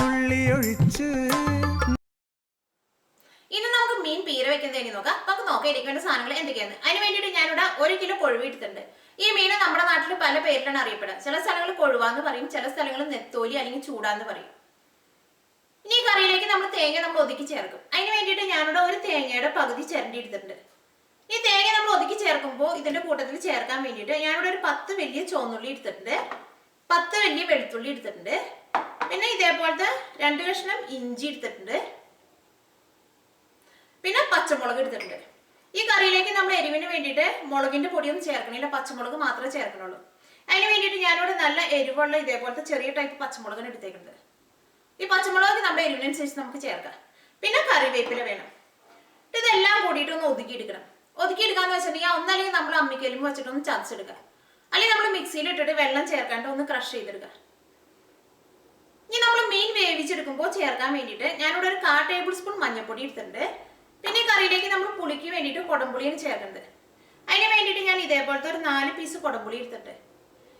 തുള്ളി ഒഴിച്ച്. നമുക്ക് മീൻ നോക്കാം. നമുക്ക് ഈ മീൻ നമ്മുടെ നാട്ടിൽ പല പേരിലാണ് അറിയപ്പെടുക. ചില സ്ഥലങ്ങളിൽ കൊഴുവാന്ന് പറയും ചില സ്ഥലങ്ങളിൽ നെത്തോലി അല്ലെങ്കിൽ ചൂടാന്ന് പറയും. കറിയിലേക്ക് നമ്മൾ തേങ്ങ നമ്മൾ ഒതുക്കി ചേർക്കും. അതിന് വേണ്ടിയിട്ട് ഞാനിവിടെ ഒരു തേങ്ങയുടെ പകുതി ചിരണ്ടി എടുത്തിട്ടുണ്ട് ഈ തേങ്ങ നമ്മൾ ഒതുക്കി ചേർക്കുമ്പോൾ ഇതിന്റെ കൂട്ടത്തിൽ ചേർക്കാൻ വേണ്ടിയിട്ട് ഞാനിവിടെ ഒരു പത്ത് വലിയ ചുവന്നുള്ളി എടുത്തിട്ടുണ്ട്. പത്ത് വലിയ വെളുത്തുള്ളി എടുത്തിട്ടുണ്ട്. പിന്നെ ഇതേപോലത്തെ രണ്ട് കഷ്ണം ഇഞ്ചി എടുത്തിട്ടുണ്ട്. പിന്നെ പച്ചമുളക് എടുത്തിട്ടുണ്ട്. ഈ കറിയിലേക്ക് നമ്മൾ എരിവിന് വേണ്ടിയിട്ട് മുളകിന്റെ പൊടിയൊന്നും ചേർക്കണില്ല. പച്ചമുളക് മാത്രമേ ചേർക്കണുള്ളൂ. അതിന് വേണ്ടിയിട്ട് ഞാനിവിടെ നല്ല എരിവുള്ള ഇതേപോലത്തെ ചെറിയ ടൈപ്പ് പച്ചമുളകിന് എടുത്തേക്കുന്നത്. പച്ചമുളക് നമ്മുടെ എരിവിനനുസരിച്ച് നമുക്ക് ചേർക്കാം. പിന്നെ കറിവേപ്പില വേണം. ഇതെല്ലാം കൂടിയിട്ട് ഒന്ന് ഒതുക്കിയെടുക്കണം. ഒതുക്കിയെടുക്കാന്ന് വെച്ചിട്ടുണ്ടെങ്കിൽ ഒന്നല്ലെങ്കിൽ നമ്മൾ അമ്മിക്കലും വെച്ചിട്ട് ഒന്ന് ചതച്ചെടുക്കുക. അല്ലെങ്കിൽ നമ്മൾ മിക്സിയിൽ ഇട്ടിട്ട് വെള്ളം ചേർക്കാണ്ട് ഒന്ന് ക്രഷ് ചെയ്തെടുക്കുക. ഇനി നമ്മൾ മീൻ വേവിച്ചെടുക്കുമ്പോൾ ചേർക്കാൻ വേണ്ടിയിട്ട് ഞാനിവിടെ ഒരു കാ ടേബിൾ സ്പൂൺ മഞ്ഞൾപ്പൊടി എടുത്തിട്ടുണ്ട്. പിന്നെ കറിയിലേക്ക് നമ്മൾ പുളിക്ക് വേണ്ടിയിട്ട് കുടംപുളിയാണ് ചേർക്കുന്നത്. അതിന് വേണ്ടിയിട്ട് ഞാൻ ഇതേപോലത്തെ ഒരു നാല് പീസ് കുടംപുളി എടുത്തിട്ടുണ്ട്.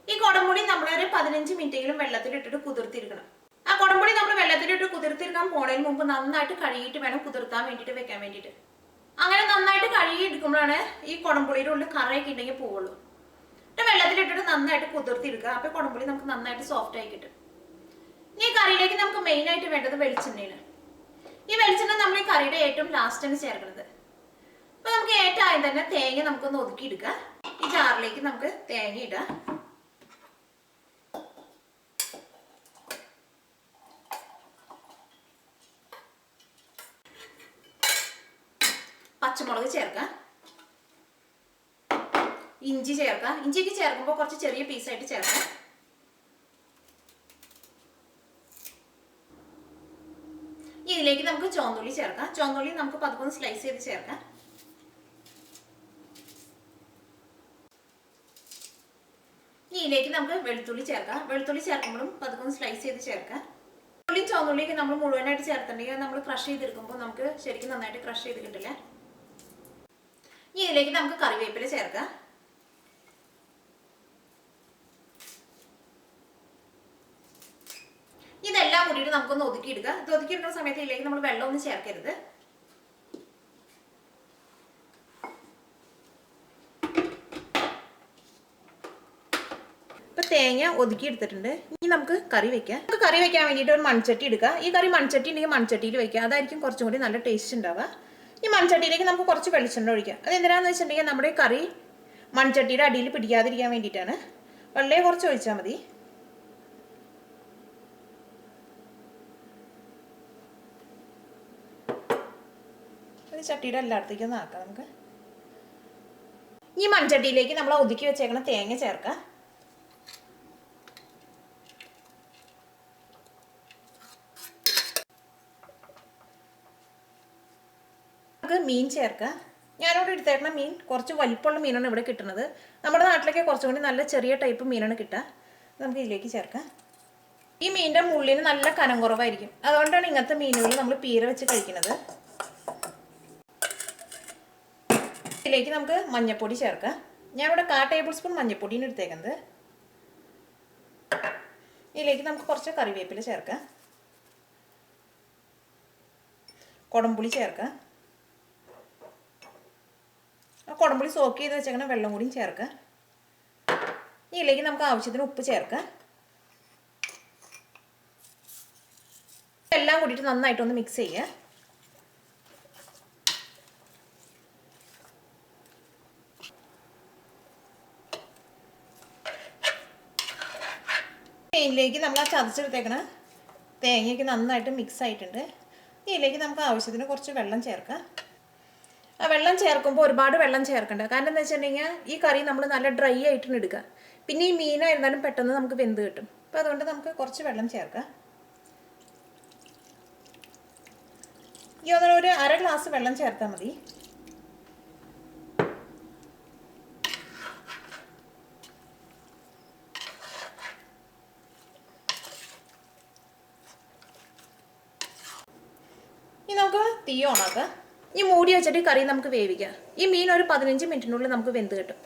ഈ കുടംപുളി നമ്മളൊരു പതിനഞ്ച് മിനിറ്റെങ്കിലും വെള്ളത്തിൽ ഇട്ടിട്ട് കുതിർത്തിരിക്കണം ആ കുടംപുളി നമ്മൾ വെള്ളത്തിലിട്ട് കുതിർത്തിരിക്കാൻ പോണതിന് മുമ്പ് നന്നായിട്ട് കഴുകിയിട്ട് വേണം കുതിർത്താൻ വേണ്ടിയിട്ട് വെക്കാൻ വേണ്ടിയിട്ട്. അങ്ങനെ നന്നായിട്ട് കഴുകി എടുക്കുമ്പോഴാണ് ഈ കുടംപുളിയുടെ ഉള്ളിൽ കറയൊക്കെ ഉണ്ടെങ്കിൽ പോവുള്ളൂ. എന്നിട്ട് വെള്ളത്തിലിട്ടിട്ട് നന്നായിട്ട് കുതിർത്തിരിക്കുക അപ്പോൾ കുടംപുളി നമുക്ക് നന്നായിട്ട് സോഫ്റ്റ് ആയി കിട്ടും. ഈ കറിയിലേക്ക് നമുക്ക് മെയിൻ ആയിട്ട് വേണ്ടത് വെളിച്ചെണ്ണയാണ്. ഈ വെളിച്ചെണ്ണ നമ്മൾ ഈ കറിയുടെ ഏറ്റവും ലാസ്റ്റാണ് ചേർക്കുന്നത്. അപ്പൊ നമുക്ക് ഏറ്റവും ആദ്യം തന്നെ തേങ്ങ നമുക്കൊന്ന് ഒതുക്കി എടുക്കാം ഈ ജാറിലേക്ക് നമുക്ക് തേങ്ങ ഇടാം പച്ചമുളക് ചേർക്കാം. ഇഞ്ചി ചേർക്കാം. ഇഞ്ചിയൊക്കെ ചേർക്കുമ്പോൾ കുറച്ച് ചെറിയ പീസായിട്ട് ചേർക്കാം. ഇതിലേക്ക് നമുക്ക് ചോന്നുള്ളി ചേർക്കാം. ചോന്നുള്ളി നമുക്ക് പതുക്കൊന്ന് സ്ലൈസ് ചെയ്ത് ചേർക്കാം. ഇതിലേക്ക് നമുക്ക് വെളുത്തുള്ളി ചേർക്കാം. വെളുത്തുള്ളി ചേർക്കുമ്പോഴും പതുക്കൊന്ന് സ്ലൈസ് ചെയ്ത് ചേർക്കാം. ഉള്ളിയും ചോന്നുള്ളിയൊക്കെ നമ്മൾ മുഴുവനായിട്ട് ചേർത്തിട്ടുണ്ടെങ്കിൽ നമ്മൾ ക്രഷ് ചെയ്തെടുക്കുമ്പോൾ നമുക്ക് ശരിക്കും നന്നായിട്ട് ക്രഷ് ചെയ്ത് കിട്ടില്ല ഇനി ഇതിലേക്ക് നമുക്ക് കറിവേപ്പില ചേർക്കാം. ഇതെല്ലാം കൂടിയിട്ട് നമുക്കൊന്ന് ഒതുക്കിയിടുക ഇത് ഒതുക്കിയെടുക്കുന്ന സമയത്ത് ഇതിലേക്ക് നമ്മൾ വെള്ളമൊന്നും ചേർക്കരുത്. ഇപ്പൊ തേങ്ങ ഒതുക്കി എടുത്തിട്ടുണ്ട് ഇനി നമുക്ക് കറി വെക്കാം. നമുക്ക് കറി വെക്കാൻ വേണ്ടിയിട്ട് ഒരു മൺചട്ടി എടുക്കുക ഈ കറി മൺചട്ടി ഉണ്ടെങ്കിൽ മൺചട്ടിയിൽ വെക്കുക അതായിരിക്കും കുറച്ചും കൂടി നല്ല ടേസ്റ്റ് ഉണ്ടാവുക. ഈ മൺചട്ടിയിലേക്ക് നമുക്ക് കുറച്ച് വെളിച്ചെണ്ണ ഒഴിക്കാം. അത് എന്തിനാന്ന് വെച്ചിട്ടുണ്ടെങ്കിൽ നമ്മുടെ കറി മൺചട്ടിയുടെ അടിയിൽ പിടിക്കാതിരിക്കാൻ വേണ്ടിയിട്ടാണ്. വളരെ കുറച്ച് ഒഴിച്ചാൽ മതി. ചട്ടിയുടെ എല്ലായിടത്തേക്കും ആക്കാം നമുക്ക്. ഈ മൺചട്ടിയിലേക്ക് നമ്മൾ ഒതുക്കി വെച്ചേക്കണ തേങ്ങ ചേർക്കാം. നമുക്ക് മീൻ ചേർക്കാം. ഞാനിവിടെ എടുത്തേക്കണ മീൻ കുറച്ച് വലിപ്പമുള്ള മീനാണ് ഇവിടെ കിട്ടുന്നത്. നമ്മുടെ നാട്ടിലൊക്കെ കുറച്ചും കൂടി നല്ല ചെറിയ ടൈപ്പ് മീനാണ് കിട്ടുക. നമുക്ക് ഇതിലേക്ക് ചേർക്കാം. ഈ മീനിന്റെ മുള്ളിന് നല്ല കനം കുറവായിരിക്കും. അതുകൊണ്ടാണ് ഇങ്ങനത്തെ മീനുകൾ നമ്മൾ പീര വെച്ച് കഴിക്കുന്നത്. ഇതിലേക്ക് നമുക്ക് മഞ്ഞൾപ്പൊടി ചേർക്കാം. ഞാൻ ഇവിടെ കാ ടേബിൾ സ്പൂൺ മഞ്ഞൾപ്പൊടിയാണ് എടുത്തേക്കുന്നത്. ഇതിലേക്ക് നമുക്ക് കുറച്ച് കറിവേപ്പില ചേർക്കാം. കുടംപുളി ചേർക്കാം. ആ കുടംപുളി സോക്ക് ചെയ്ത് വെച്ചേക്കണ വെള്ളം കൂടിയും ചേർക്കുക ഇനി ഇതിലേക്ക് നമുക്ക് ആവശ്യത്തിന് ഉപ്പ് ചേർക്കുക എല്ലാം കൂടിയിട്ട് നന്നായിട്ടൊന്ന് മിക്സ് ചെയ്യുക ഇതിലേക്ക് നമ്മൾ ആ ചതച്ചെടുത്തേക്കണ തേങ്ങയൊക്കെ നന്നായിട്ട് മിക്സ് ആയിട്ടുണ്ട്. ഇതിലേക്ക് നമുക്ക് ആവശ്യത്തിന് കുറച്ച് വെള്ളം ചേർക്കാം. വെള്ളം ചേർക്കുമ്പോൾ ഒരുപാട് വെള്ളം ചേർക്കണ്ട. കാരണം എന്താ വെച്ചിട്ടുണ്ടെങ്കിൽ ഈ കറി നമ്മൾ നല്ല ഡ്രൈ ആയിട്ടാണ് എടുക്കുക പിന്നെ ഈ മീനായിരുന്നാലും പെട്ടെന്ന് നമുക്ക് വെന്ത് കിട്ടും. അപ്പോൾ അതുകൊണ്ട് നമുക്ക് കുറച്ച് വെള്ളം ചേർക്കാം. ഈ ഒന്നര ഒരു അര ഗ്ലാസ് വെള്ളം ചേർത്താൽ മതി. ഇനി നമുക്ക് തീ ഓണാക്കാം. ഈ മൂടി വെച്ചിട്ട് കറി നമുക്ക് വേവിക്കാം. ഈ മീൻ ഒരു പതിനഞ്ച് മിനിറ്റിനുള്ളിൽ നമുക്ക് വെന്ത് കിട്ടും.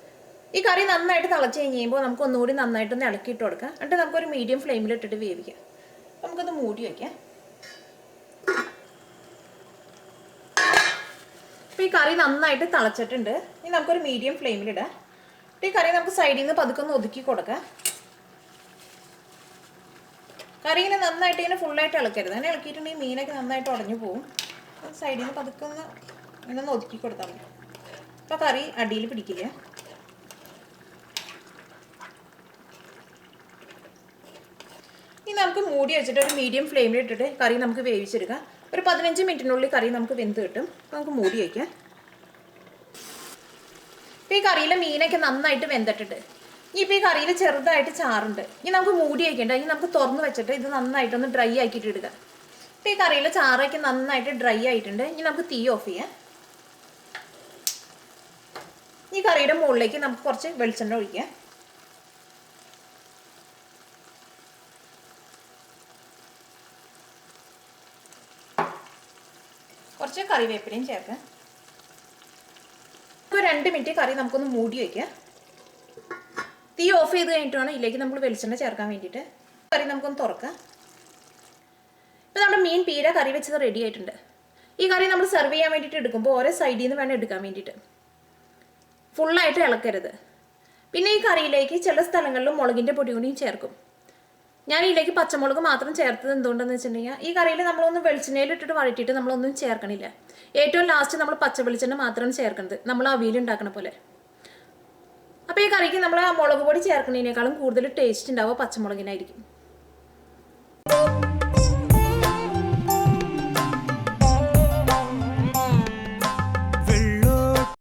ഈ കറി നന്നായിട്ട് തിളച്ച് കഴിഞ്ഞ് കഴിയുമ്പോൾ നമുക്ക് ഒന്നുകൂടി നന്നായിട്ട് നന്നായിട്ടൊന്ന് ഇളക്കിയിട്ട് കൊടുക്കാം. എന്നിട്ട് നമുക്കൊരു മീഡിയം ഫ്ലെയിമിൽ ഇട്ടിട്ട് വേവിക്കാം. നമുക്കത് മൂടി വയ്ക്കാം അപ്പോൾ ഈ കറി നന്നായിട്ട് തിളച്ചിട്ടുണ്ട്. ഇനി നമുക്കൊരു മീഡിയം ഫ്ലെയിമിലിടാം അപ്പോൾ ഈ കറി നമുക്ക് സൈഡിൽ നിന്ന് പതുക്കെ ഒന്ന് ഒതുക്കി കൊടുക്കാം. കറി ഇങ്ങനെ നന്നായിട്ട് ഇങ്ങനെ ഫുള്ളായിട്ട് ഇളക്കരുത്. അങ്ങനെ ഇളക്കിയിട്ടുണ്ടെങ്കിൽ മീനൊക്കെ നന്നായിട്ട് ഉടഞ്ഞു പോകും സൈഡിൽ നിന്ന് പതുക്കെ ഒന്ന് ഇങ്ങനെ ഒതുക്കി കൊടുത്താൽ മതി. അപ്പോൾ കറി അടിയിൽ പിടിക്കില്ല? ഇനി നമുക്ക് മൂടി വെച്ചിട്ട് ഒരു മീഡിയം ഫ്ലെയിമിൽ ഇട്ടിട്ട് കറി നമുക്ക് വേവിച്ചെടുക്കാം. ഒരു പതിനഞ്ച് മിനിറ്റിനുള്ളിൽ കറി നമുക്ക് വെന്ത് കിട്ടും. നമുക്ക് മൂടി വയ്ക്കാം ഇപ്പോൾ ഈ കറിയിലെ മീനൊക്കെ നന്നായിട്ട് വെന്തിട്ടുണ്ട്. ഇനി ഇപ്പോൾ ഈ കറിയിൽ ചെറുതായിട്ട് ചാറുണ്ട്. ഇനി നമുക്ക് മൂടി വയ്ക്കേണ്ട ഇനി നമുക്ക് തുറന്ന് വെച്ചിട്ട് ഇത് നന്നായിട്ടൊന്ന് ഡ്രൈ ആക്കിയിട്ട് ഇടുക. ഇപ്പോൾ ഈ കറിയിൽ ചാറൊക്കെ നന്നായിട്ട് ഡ്രൈ ആയിട്ടുണ്ട്. ഇനി നമുക്ക് തീ ഓഫ് ചെയ്യാം. ഈ കറിയുടെ മുകളിലേക്ക് നമുക്ക് കുറച്ച് വെളിച്ചെണ്ണ ഒഴിക്കാം. കുറച്ച് കറിവേപ്പിലയും ചേർക്കാം. ഇപ്പൊ രണ്ട് മിനിറ്റ് കറി നമുക്കൊന്ന് മൂടി വയ്ക്കാം തീ ഓഫ് ചെയ്ത് കഴിഞ്ഞിട്ട് വേണം ഇതിലേക്ക് നമ്മൾ വെളിച്ചെണ്ണ ചേർക്കാൻ വേണ്ടിയിട്ട്. കറി നമുക്കൊന്ന് തുറക്കാം. ഇപ്പം നമ്മുടെ മീൻ പീര കറി വെച്ചത് റെഡി ആയിട്ടുണ്ട്. ഈ കറി നമ്മൾ സെർവ് ചെയ്യാൻ വേണ്ടിയിട്ട് എടുക്കുമ്പോൾ ഓരോ സൈഡിൽ നിന്ന് വേണം എടുക്കാൻ വേണ്ടിയിട്ട്. ഫുള്ളായിട്ട് ഇളക്കരുത്. പിന്നെ ഈ കറിയിലേക്ക് ചില സ്ഥലങ്ങളിൽ മുളകിന്റെ പൊടി കൂടിയും ചേർക്കും. ഞാൻ ഇതിലേക്ക് പച്ചമുളക് മാത്രം ചേർത്തത് എന്തുകൊണ്ടെന്ന് വെച്ചിട്ടുണ്ടെങ്കിൽ ഈ കറിയിൽ നമ്മളൊന്ന് വെളിച്ചെണ്ണയിൽ ഇട്ടിട്ട് വഴറ്റിയിട്ട് നമ്മളൊന്നും ചേർക്കണില്ല. ഏറ്റവും ലാസ്റ്റ് നമ്മൾ പച്ച വെളിച്ചെണ്ണ മാത്രമാണ് ചേർക്കുന്നത് നമ്മൾ അവിയൽ ഉണ്ടാക്കണ പോലെ. അപ്പോൾ ഈ കറിക്ക് നമ്മൾ ആ മുളക് പൊടി ചേർക്കുന്നതിനേക്കാളും കൂടുതൽ ടേസ്റ്റ് ഉണ്ടാവുക പച്ചമുളകിനായിരിക്കും.